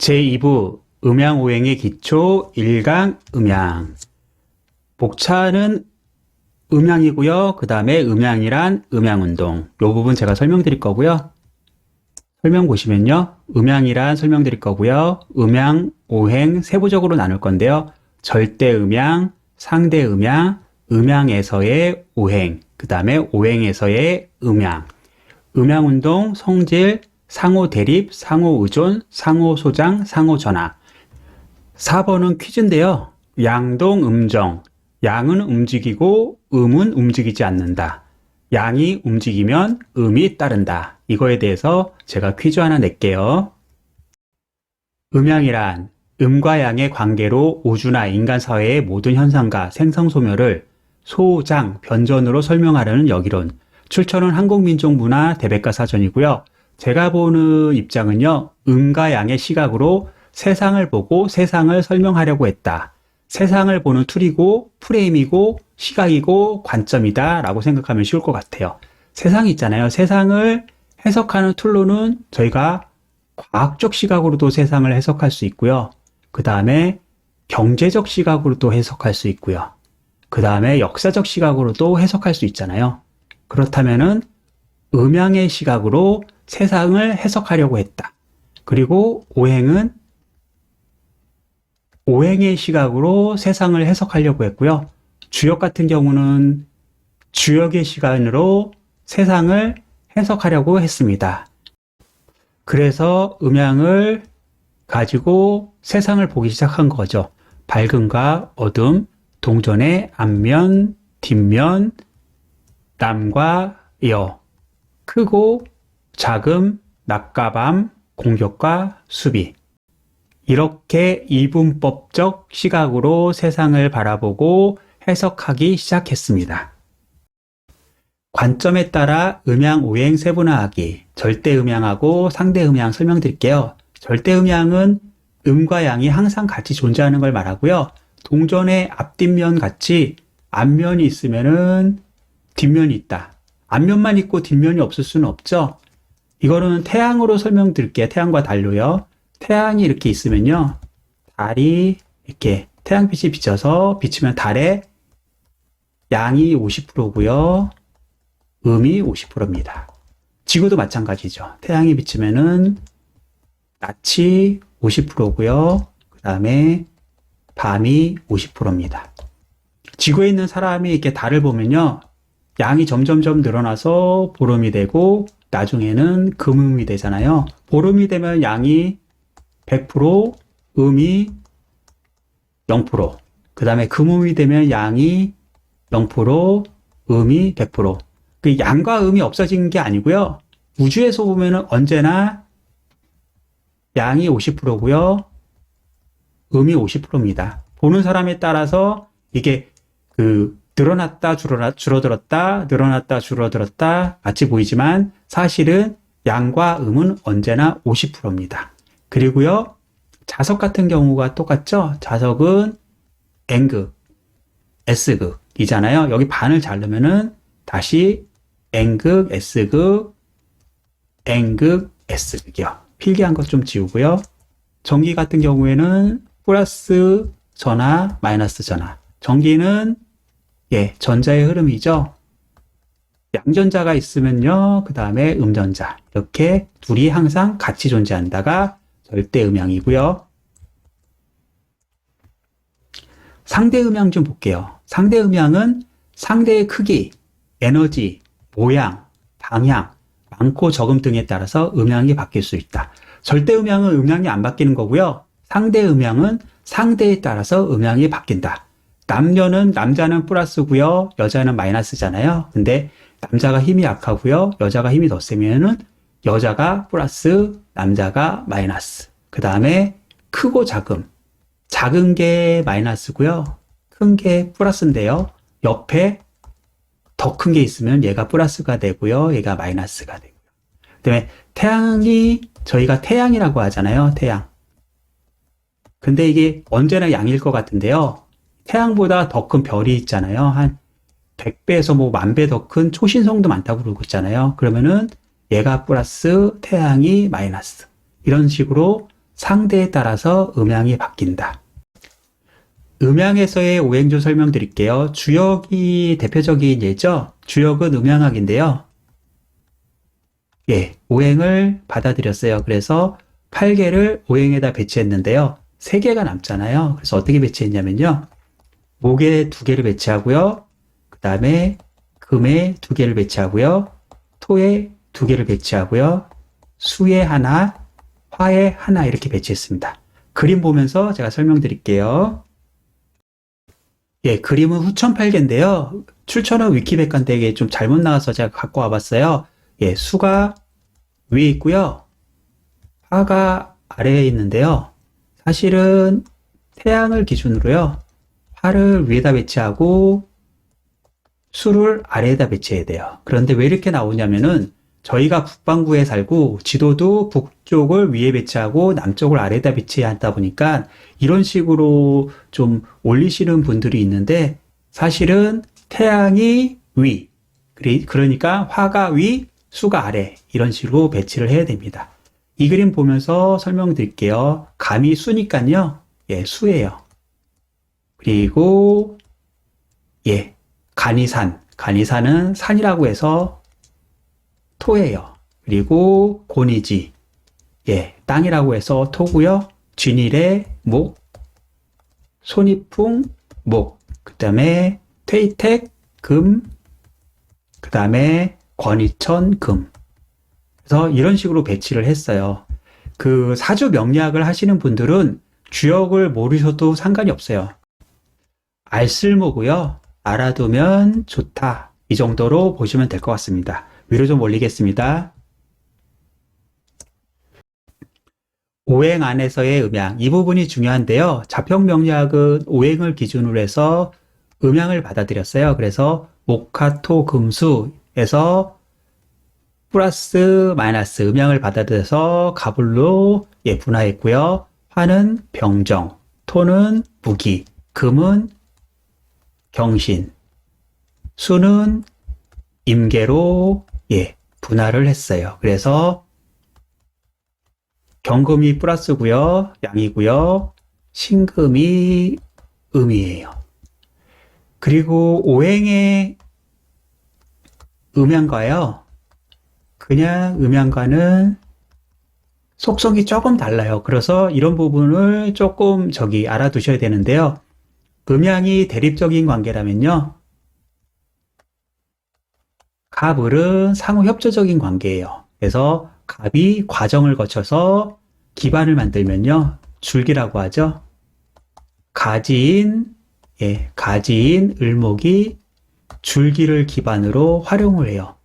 제2부 음양오행의 기초 1강 음양 목차는 음양이고요. 그 다음에 음양이란 음양운동 요 부분 제가 설명드릴 거고요. 설명 보시면요. 음양이란 설명드릴 거고요. 음양, 오행 세부적으로 나눌 건데요. 절대 음양, 상대 음양, 음양에서의 오행, 그 다음에 오행에서의 음양, 음양운동, 성질, 상호 대립, 상호 의존, 상호 소장, 상호 전화. 4번은 퀴즈인데요. 양동 음정. 양은 움직이고 음은 움직이지 않는다. 양이 움직이면 음이 따른다. 이거에 대해서 제가 퀴즈 하나 낼게요. 음양이란 음과 양의 관계로 우주나 인간 사회의 모든 현상과 생성소멸을 소장, 변전으로 설명하려는 여기론. 출처는 한국민족문화 대백과 사전이고요. 제가 보는 입장은요, 음과 양의 시각으로 세상을 보고 세상을 설명하려고 했다. 세상을 보는 툴이고 프레임이고 시각이고 관점이다 라고 생각하면 쉬울 것 같아요. 세상이 있잖아요. 세상을 해석하는 툴로는 저희가 과학적 시각으로도 세상을 해석할 수 있고요. 그 다음에 경제적 시각으로도 해석할 수 있고요. 그 다음에 역사적 시각으로도 해석할 수 있잖아요. 그렇다면은 음양의 시각으로 세상을 해석하려고 했다. 그리고 오행은 오행의 시각으로 세상을 해석하려고 했고요. 주역 같은 경우는 주역의 시간으로 세상을 해석하려고 했습니다. 그래서 음양을 가지고 세상을 보기 시작한 거죠. 밝음과 어둠, 동전의 앞면, 뒷면, 남과 여, 크고 작음, 낮과 밤, 공격과 수비. 이렇게 이분법적 시각으로 세상을 바라보고 해석하기 시작했습니다. 관점에 따라 음양, 오행 세분화하기, 절대 음양하고 상대 음양 설명드릴게요. 절대 음양은 음과 양이 항상 같이 존재하는 걸 말하고요. 동전의 앞뒷면 같이 앞면이 있으면은 뒷면이 있다. 앞면만 있고 뒷면이 없을 수는 없죠. 이거는 태양으로 설명드릴게요. 태양과 달로요. 태양이 이렇게 있으면요. 달이 이렇게 태양빛이 비쳐서 비치면 달에 양이 50%고요. 음이 50%입니다. 지구도 마찬가지죠. 태양이 비치면은 낮이 50%고요. 그 다음에 밤이 50%입니다. 지구에 있는 사람이 이렇게 달을 보면요. 양이 점점점 늘어나서 보름이 되고 나중에는 금음이 되잖아요. 보름이 되면 양이 100%, 음이 0%, 그 다음에 금음이 되면 양이 0%, 음이 100%. 그 양과 음이 없어진 게 아니고요. 우주에서 보면은 언제나 양이 50%고요. 음이 50%입니다. 보는 사람에 따라서 이게 그 늘어났다 줄어나, 줄어들었다 늘어났다 줄어들었다 같이 보이지만 사실은 양과 음은 언제나 50%입니다. 그리고요 자석 같은 경우가 똑같죠. 자석은 N극, S극이잖아요. 여기 반을 자르면은 다시 N극, S극, N극, S극이요. 필기한 것 좀 지우고요. 전기 같은 경우에는 플러스 전화, 마이너스 전화. 전기는 예, 전자의 흐름이죠. 양전자가 있으면요. 그 다음에 음전자. 이렇게 둘이 항상 같이 존재한다가 절대 음양이고요. 상대 음양 좀 볼게요. 상대 음양은 상대의 크기, 에너지, 모양, 방향, 많고 적음 등에 따라서 음양이 바뀔 수 있다. 절대 음양은 음양이 안 바뀌는 거고요. 상대 음양은 상대에 따라서 음양이 바뀐다. 남녀는 남자는 플러스고요. 여자는 마이너스잖아요. 근데 남자가 힘이 약하고요. 여자가 힘이 더 세면은 여자가 플러스, 남자가 마이너스. 그 다음에 크고 작음. 작은 게 마이너스고요. 큰 게 플러스인데요. 옆에 더 큰 게 있으면 얘가 플러스가 되고요. 얘가 마이너스가 되고요. 그다음에 태양이 저희가 태양이라고 하잖아요. 태양. 근데 이게 언제나 양일 것 같은데요. 태양보다 더 큰 별이 있잖아요. 한 100배에서 뭐 만 배 더 큰 초신성도 많다고 그러고 있잖아요. 그러면은 얘가 플러스 태양이 마이너스. 이런 식으로 상대에 따라서 음양이 바뀐다. 음양에서의 오행조 설명드릴게요. 주역이 대표적인 예죠. 주역은 음양학인데요. 예, 오행을 받아들였어요. 그래서 8개를 오행에다 배치했는데요. 3개가 남잖아요. 그래서 어떻게 배치했냐면요. 목에 2개를 배치하고요. 그 다음에 금에 2개를 배치하고요. 토에 2개를 배치하고요. 수에 하나, 화에 하나 이렇게 배치했습니다. 그림 보면서 제가 설명드릴게요. 예, 그림은 후천 8개인데요. 출처는 위키백과인데 좀 잘못 나와서 제가 갖고 와봤어요. 예, 수가 위에 있고요. 화가 아래에 있는데요. 사실은 태양을 기준으로요. 화를 위에다 배치하고 수를 아래에다 배치해야 돼요. 그런데 왜 이렇게 나오냐면은 저희가 북반구에 살고 지도도 북쪽을 위에 배치하고 남쪽을 아래에다 배치해야 한다 보니까 이런 식으로 좀 올리시는 분들이 있는데 사실은 태양이 위, 그러니까 화가 위, 수가 아래 이런 식으로 배치를 해야 됩니다. 이 그림 보면서 설명드릴게요. 감이 수니까요. 예, 수예요. 그리고 예, 간이산. 간이산은 산이라고 해서 토예요. 그리고 고니지. 예, 땅이라고 해서 토고요. 쥐닐의 목, 손이풍 목. 그 다음에 퇴이택 금. 그 다음에 권이천 금. 그래서 이런 식으로 배치를 했어요. 그 사주 명리학을 하시는 분들은 주역을 모르셔도 상관이 없어요. 알쓸모고요. 알아두면 좋다. 이 정도로 보시면 될 것 같습니다. 위로 좀 올리겠습니다. 오행 안에서의 음양. 이 부분이 중요한데요. 자평 명리학은 오행을 기준으로 해서 음양을 받아들였어요. 그래서 목화토 금수에서 플러스 마이너스 음양을 받아들여서 가불로 예, 분화했고요. 화는 병정, 토는 무기, 금은 경신, 수는 임계로 예, 분할을 했어요. 그래서 경금이 플러스고요. 양이고요. 신금이 음이에요. 그리고 오행의 음양과요. 그냥 음양과는 속성이 조금 달라요. 그래서 이런 부분을 조금 저기 알아두셔야 되는데요. 음양이 대립적인 관계라면요. 갑을은 상호 협조적인 관계예요. 그래서 갑이 과정을 거쳐서 기반을 만들면요. 줄기라고 하죠. 가지인, 예, 가지인 을목이 줄기를 기반으로 활용을 해요.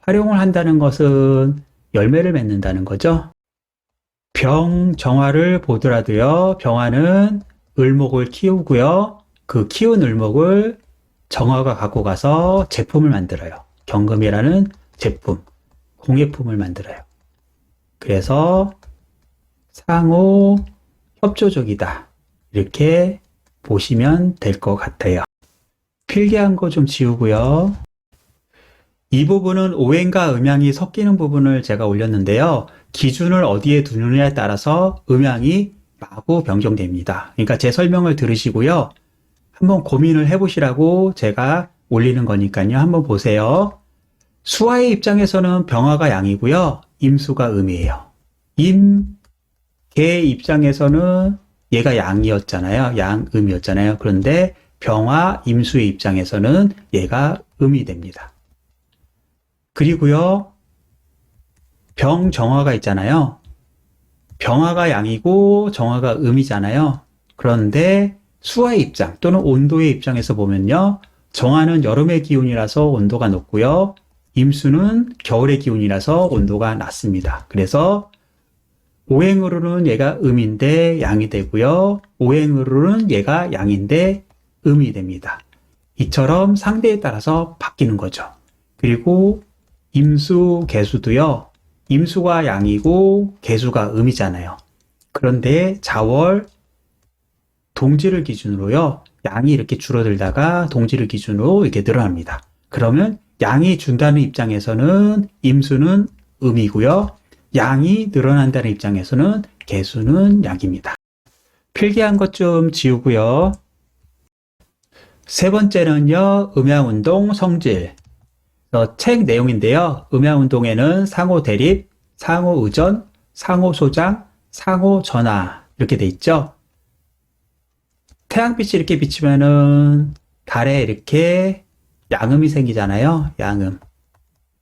활용을 한다는 것은 열매를 맺는다는 거죠. 병정화를 보더라도요. 병화는 을목을 키우고요. 그 키운 을목을 정화가 갖고 가서 제품을 만들어요. 경금이라는 제품, 공예품을 만들어요. 그래서 상호 협조적이다. 이렇게 보시면 될 것 같아요. 필기한 거 좀 지우고요. 이 부분은 오행과 음양이 섞이는 부분을 제가 올렸는데요. 기준을 어디에 두느냐에 따라서 음양이 마구 변경됩니다. 그러니까 제 설명을 들으시고요. 한번 고민을 해보시라고 제가 올리는 거니까요. 한번 보세요. 수화의 입장에서는 병화가 양이고요. 임수가 음이에요. 임, 개의 입장에서는 얘가 양이었잖아요. 양, 음이었잖아요. 그런데 병화, 임수의 입장에서는 얘가 음이 됩니다. 그리고요, 병, 정화가 있잖아요. 병화가 양이고 정화가 음이잖아요. 그런데 수화의 입장 또는 온도의 입장에서 보면요. 정화는 여름의 기운이라서 온도가 높고요. 임수는 겨울의 기운이라서 온도가 낮습니다. 그래서 오행으로는 얘가 음인데 양이 되고요. 오행으로는 얘가 양인데 음이 됩니다. 이처럼 상대에 따라서 바뀌는 거죠. 그리고 임수, 개수도요. 임수가 양이고 개수가 음이잖아요. 그런데 자월, 동지를 기준으로요. 양이 이렇게 줄어들다가 동지를 기준으로 이렇게 늘어납니다. 그러면 양이 준다는 입장에서는 임수는 음이고요. 양이 늘어난다는 입장에서는 개수는 약입니다. 필기한 것 좀 지우고요. 세 번째는요, 음양운동 성질. 어, 책 내용인데요. 음양운동에는 상호 대립, 상호 의전, 상호 소장, 상호 전화 이렇게 돼 있죠. 태양빛이 이렇게 비치면은 달에 이렇게 양음이 생기잖아요. 양음.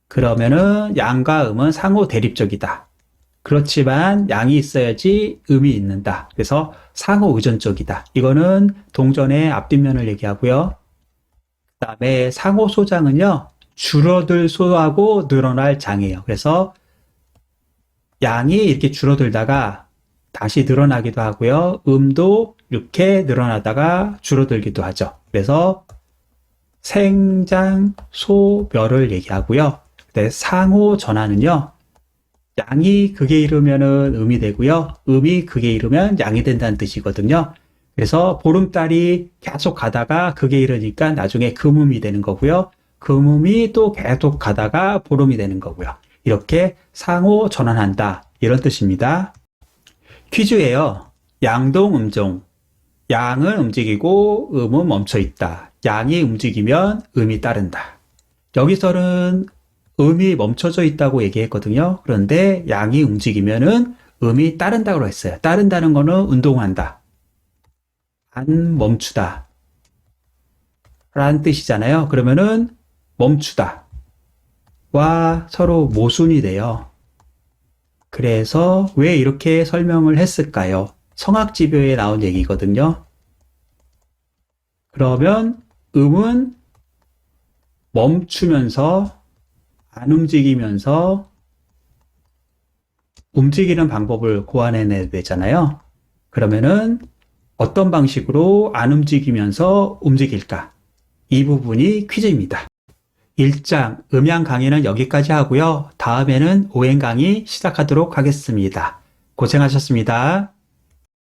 그러면은 양과 음은 상호 대립적이다. 그렇지만 양이 있어야지 음이 있는다. 그래서 상호 의존적이다. 이거는 동전의 앞뒷면을 얘기하고요. 그 다음에 상호 소장은요. 줄어들 소하고 늘어날 장이에요. 그래서 양이 이렇게 줄어들다가 다시 늘어나기도 하고요. 음도 이렇게 늘어나다가 줄어들기도 하죠. 그래서 생장, 소, 멸을 얘기하고요. 근데 상호 전환은요. 양이 극에 이르면은 음이 되고요. 음이 극에 이르면 양이 된다는 뜻이거든요. 그래서 보름달이 계속 가다가 극에 이르니까 나중에 금음이 되는 거고요. 금음이 또 계속 가다가 보름이 되는 거고요. 이렇게 상호 전환한다. 이런 뜻입니다. 퀴즈예요. 양동 음종. 양은 움직이고 음은 멈춰 있다. 양이 움직이면 음이 따른다. 여기서는 음이 멈춰져 있다고 얘기했거든요. 그런데 양이 움직이면은 음이 따른다고 했어요. 따른다는 거는 운동한다. 안 멈추다. 라는 뜻이잖아요. 그러면은 멈추다. 와 서로 모순이 돼요. 그래서 왜 이렇게 설명을 했을까요? 성악지묘에 나온 얘기거든요. 그러면 음은 멈추면서 안 움직이면서 움직이는 방법을 고안해내야 되잖아요. 그러면은 어떤 방식으로 안 움직이면서 움직일까? 이 부분이 퀴즈입니다. 1장 음양 강의는 여기까지 하고요. 다음에는 오행 강의 시작하도록 하겠습니다. 고생하셨습니다.